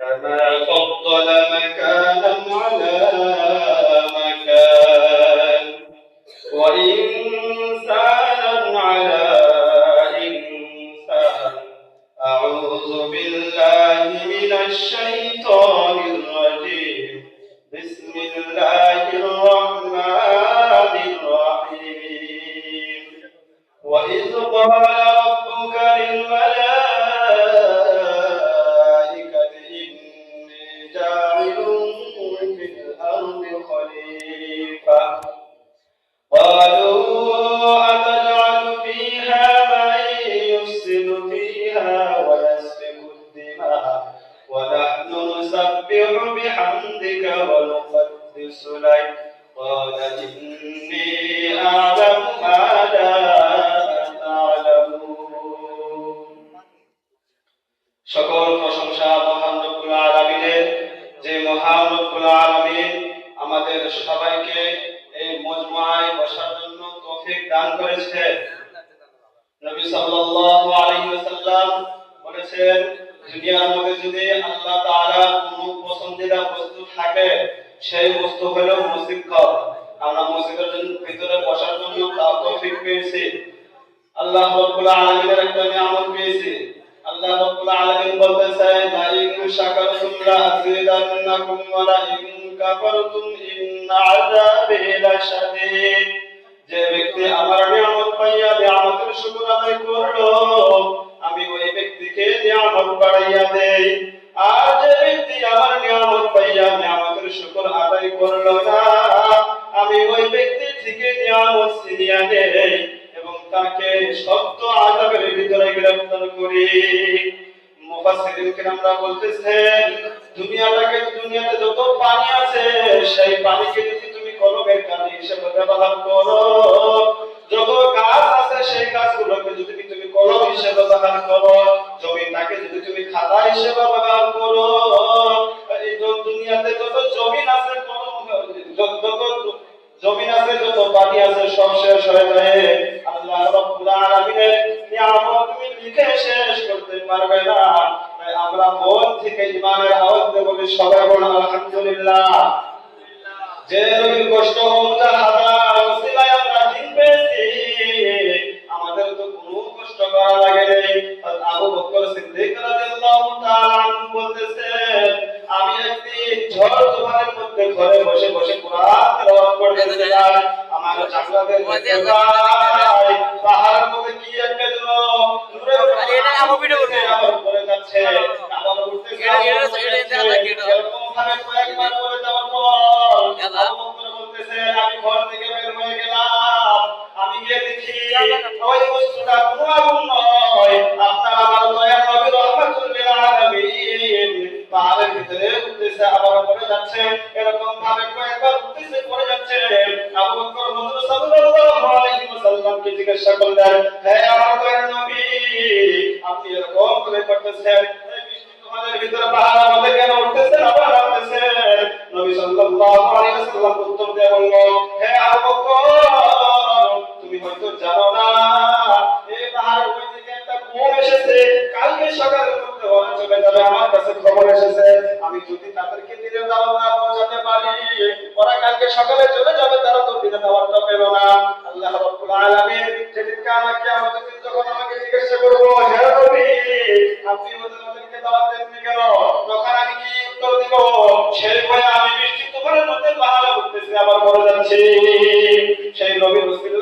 كما فضل مكانا على مكان وإنسانا على إنسان أعوذ بالله من الشيطان الرجيم بسم الله الرحمن الرحيم وإذ قال সকল প্রশংসা মহান রব্বুল আলামিনের। যে মহান রব্বুল আলামিন আমাদের সবাইকে এই মজমুআয় বসার জন্য তৌফিক দান করেছে নবী সাল্লাল্লাহু আলাইহি ওয়াসাল্লাম বলেছেন, দুনিয়ার মধ্যে যদি আল্লাহ তাআলা কোনো পছন্দিদা বস্তু থাকে, সেই বস্তু হলো মসজিদ ঘর। আমরা মসজিদের জন্য ভিতরে বসার জন্য তৌফিক পেয়েছি। আল্লাহ রাব্বুল আলামিনের একটা নিয়ামত পেয়েছি। আদায় আমি ওই ব্যক্তিকে নিয়ামত বাড়াইয়া দেই। আর যে ব্যক্তি আমার নিয়ামত পাইয়া নিয়ামতের শুকর আদায় করল না, আমি ওই ব্যক্তি থেকে নিয়ামত ছিনিয়া দেই এবং তাকে সত্য আযাবের ভিতরে গ্রেফতার করি মুফাসসিরিন কিরামরা বলতেছেন, দুনিয়াটাকে দুনিয়াতে যত পানি আছে, সেই পানিকে যদি তুমি কলমের কালি হিসেবে ব্যবহার করো, যত গাছ আছে, সেই গাছগুলোকে যদি তুমি কলম হিসেবে ব্যবহার করো, জমিটাকে যদি তুমি খাতা হিসেবে ব্যবহার করো, এই দুনিয়াতে যত জমিন আছে কলম যত জমিন আছে, যত পানি আছে, সব শেষ হয়ে যায় আল্লাহ রাব্বুল আলামিনের নিয়ামত তুমি লিখে শেষ করতে পারবে না তাই আমরা মন থেকে ইমানের আওয়াজ দিয়ে বলি সবাই বলুন আলহামদুলিল্লাহ যে নবীর কষ্ট মুজাহাদার ওসিলায় আমরা দিন পেয়েছি আমাদের তো কোনো কষ্ট করা লাগে নাই আবু বকর সিদ্দিক রাদিয়াল্লাহু তাআলা বলতেছেন আমি একদিন ঝড় তুফানের মধ্যে ঘরে বসে বসে কোরআন তেলাওয়াত করতেছিলাম আমার জান্নাতের ভাই পাহাড়ের মধ্যে কি একটা যেন নূরে আরে এটা আমার ভিডিও করতে। আমার উপরে যাচ্ছে আমার এটা- এরকম ভাবে কয়েকবার করে যাওয়ার পর আবু বকর বলতেছেন আমি ঘর থেকে বের হয়ে গেলাম। আমি গিয়ে দেখি ওই বস্তুটা কোনো আগুন নয়। আপনার আমার দয়ার নবী রহমাতুল লিল আলামিন পাহাড়ের ভিতরে উঠতেছে আবার পড়ে যাচ্ছে। এরকম ভাবে কয়েকবার উঠতেছে পড়ে যাচ্ছে। আবু বকর হুজুর সাল্লাল্লাহু আলাইহি ওয়াসাল্লামকে জিজ্ঞাসা করলেন হে আমার দয়ার নবী আপনি এরকম করে করতেছেন? বৃষ্টি তোমাদের ভিতরে পাহাড়ের মধ্যে কেন উঠতেছে আবার তুমি হয়তো জানো না কালকে চলে যাবে, আমার কাছে এসেছে। আমি যদি না কালকে সকালে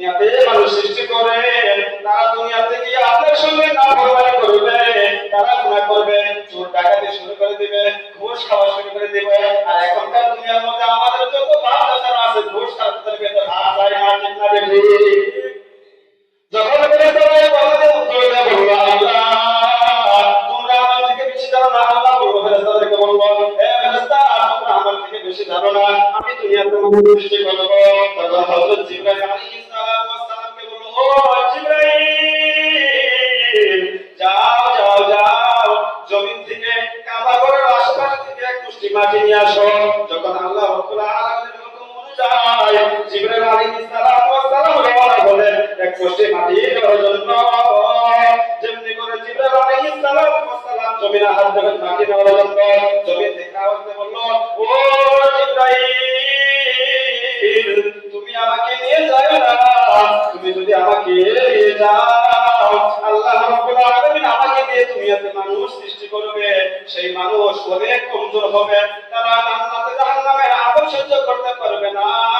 দুনিয়াতে মানুষ সৃষ্টি করেন তারা দুনিয়াতে গিয়ে আপনার সঙ্গে না ফরমানি করবে, তারা গুনাহ করবে, চোর ডাকাতি শুরু করে দিবে, ঘুষ খাওয়া শুরু করে দিবে। আর এখনকার দুনিয়ার মধ্যে আমাদের যত বাপ দাদারা আছে, ঘুষ খাওয়াতে ভাত যায় না, ঠিক না যখন ফেরেশতারা বলতে উত্তর দেয় আল্লাহ, তোমরা আমার থেকে বেশি জানো না, আল্লাহ বলব ফেরেশতাদেরকে বলব হে বেশি ধারণা আমি দুনিয়াতে সৃষ্টি করব। তখন হযরত জিবরাইল আলাইহিস তুমি আমাকে নিয়ে যাও না। তুমি যদি আমাকে নিয়ে যাও, আল্লাহ রাব্বুল আলামিন আমাকে দিয়ে মানুষ সৃষ্টি করবে। সেই মানুষ অনেক কমজোর হবে। তারা জাহান্নামের আগুন সহ্য করতে পারবে না।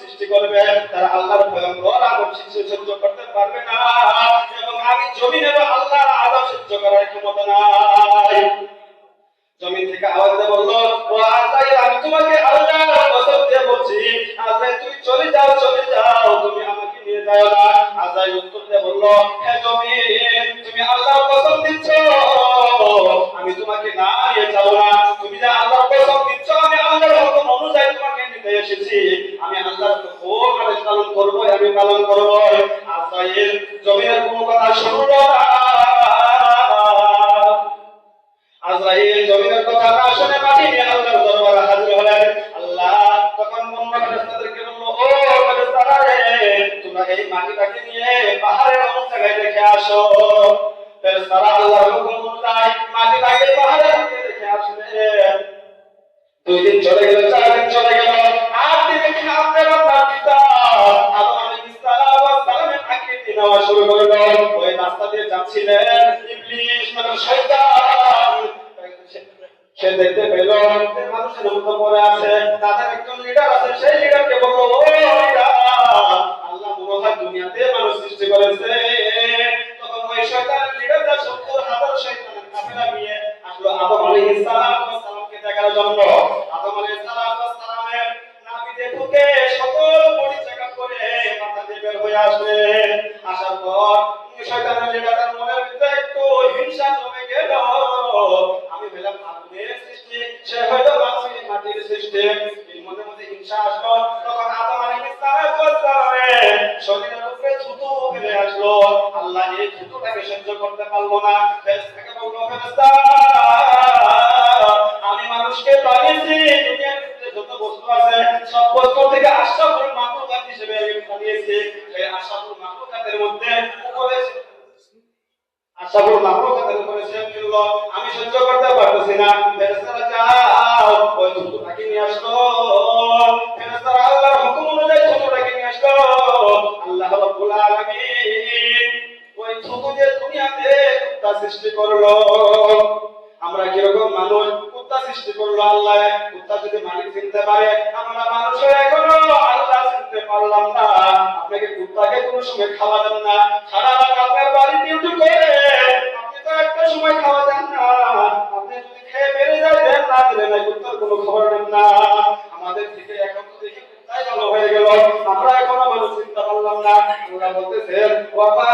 সৃষ্টি করবে তারা আল্লাহর ভয়ঙ্কর শিশু সহ্য জমিনে আল্লাহর আদব সহ্য করার ক্ষমতা নাই। জমিন থেকে আওয়াজ দিয়ে বলল ও আজাইল, আমি তোমাকে আল্লাহর কসম দিয়ে বলছি, আজাইল, তুমি চলে যাও চলে যাও, তুমি আমাকে নিয়ে যাও না। আজাই উত্তর দিয়ে বলল হে জমিন জমিনের কোনো কথা শুনব না। আজরাইল জমিনের কথা না শুনে মাটি আল্লাহর দরবারে হাজির হলেন। আল্লাহ তখন অন্য ফেরেশতাদেরকে বলল, ও আসো। দুই দিন চলে গেল, চার দিন চলে গেল। রাস্তা দিয়ে যাচ্ছিলেন ইবলিশ মানে শয়তান। সে দেখতে পেল মানুষের মতো পড়ে আছে। তাদের একজন লিডার আছে, সেই লিডারকে বলল আল্লাহ মনে হয় দুনিয়াতে মানুষ সৃষ্টি করেছে। আল্লাহ এই সহ্য করতে পারল না। ফেরেশতাকে বলল, ফেরেশতা, আমি মানুষকে বানিয়েছি দুনিয়ার ভিতরে যত বস্তু আছে, সব বস্তু থেকে আশরাফুল মাখলুকাত হিসেবে আমি বানিয়েছি। সেই আশরাফুল মাখলুকাতের মধ্যে উপরে আশরাফুল মাখলুকাতের উপরে সে ফেলল আমি সহ্য করতে পারতেছি না। ফেরেশতারা যাও ওই থুতুটাকে নিয়ে আসলো দিয়ে দুনিয়াতে কুত্তা সৃষ্টি করল। আমরা কীরকম মানুষ, কুত্তা সৃষ্টি করল আল্লাহ। কুত্তা যদি মালিক চিনতে পারে, আমরা মানুষের এখনও আল্লাহ চিনতে পারলাম না। আপনাকে কুত্তাকে কোনো সময় খাওয়া দেন না। সারা রাত আপনার বাড়ি ডিউটি করে আপনি তো একটা সময় খাওয়া দেন না। আপনি যদি খেয়ে বেড়ে যায়, দেন না, দিলে না, কুত্তার কোনো খবর নেন না। আমাদের থেকে এখন তো দেখি কুত্তাই ভালো হয়ে গেল। আমরা এখনও মানুষ চিনতে পারলাম না। আল্লাহ বলতেছেন ওয়ামা